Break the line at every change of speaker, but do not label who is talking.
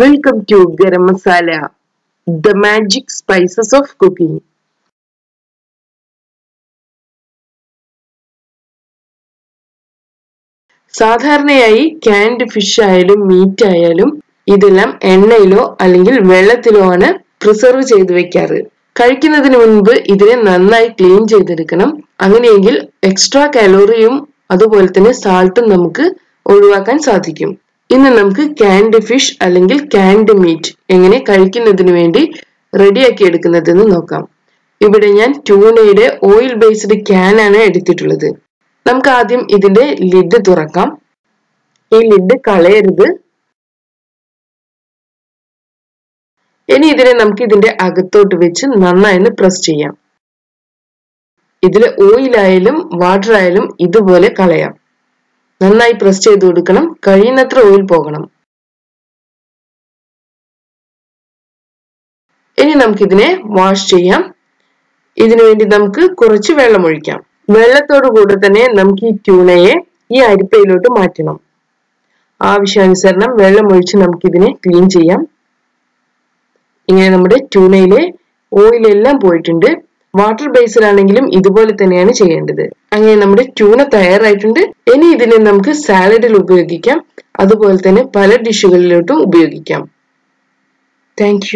Welcome to garam masala the magic spices of cooking സാധാരണയായി canned fish ആയാലും meet ആയാലും ഇതെല്ലാം എണ്ണയിലോ അല്ലെങ്കിൽ വെള്ളത്തിലോ ആണ് പ്രിസർവ് ചെയ്ത് വെക്കാറ്. കഴിക്കുന്നതിന് മുൻപ് ഇതിനെ നന്നായി ക്ലീൻ ചെയ്തെടുക്കണം. അങ്ങനെയെങ്കിൽ എക്സ്ട്രാ കലോറിയും അതുപോലെ തന്നെ സാൾട്ടും നമുക്ക് ഒഴിവാക്കാൻ സാധിക്കും. ഇന്ന് നമുക്ക് ക്യാൻഡ് ഫിഷ് അല്ലെങ്കിൽ ക്യാൻഡ് മീറ്റ് എങ്ങനെ കഴിക്കുന്നതിന് വേണ്ടി റെഡിയാക്കി എടുക്കുന്നതെന്ന് നോക്കാം. ഇവിടെ ഞാൻ ട്യൂണയുടെ ഓയിൽ ബേസ്ഡ് ക്യാൻ ആണ് എടുത്തിട്ടുള്ളത്. നമുക്ക് ആദ്യം ഇതിന്റെ ലിഡ് തുറക്കാം. ഈ ലിഡ് കളയരുത്. ഇനി ഇതിനെ നമുക്ക് ഇതിന്റെ അകത്തോട്ട് വെച്ച് നന്നായി പ്രസ് ചെയ്യാം. ഇതിൽ ഓയിലായാലും വാട്ടർ ആയാലും ഇതുപോലെ കളയാം. നന്നായി പ്രസ് ചെയ്ത് കൊടുക്കണം. കഴിയുന്നത്ര ഓയിൽ പോകണം. ഇനി നമുക്കിതിനെ വാഷ് ചെയ്യാം. ഇതിനു വേണ്ടി നമുക്ക് കുറച്ച് വെള്ളം ഒഴിക്കാം. വെള്ളത്തോടു കൂടെ തന്നെ നമുക്ക് ഈ ട്യൂണയെ ഈ അരിപ്പയിലോട്ട് മാറ്റണം. ആവശ്യാനുസരണം വെള്ളം ഒഴിച്ച് നമുക്കിതിനെ ക്ലീൻ ചെയ്യാം. ഇങ്ങനെ നമ്മുടെ ട്യൂണയിലെ ഓയിലെല്ലാം പോയിട്ടുണ്ട്. വാട്ടർ ബേസിലാണെങ്കിലും ഇതുപോലെ തന്നെയാണ് ചെയ്യേണ്ടത്. അങ്ങനെ നമ്മുടെ ട്യൂണ തയ്യാറായിട്ടുണ്ട്. ഇനി ഇതിനെ നമുക്ക് സാലഡിൽ ഉപയോഗിക്കാം. അതുപോലെ തന്നെ പല ഡിഷുകളിലോട്ടും ഉപയോഗിക്കാം. താങ്ക്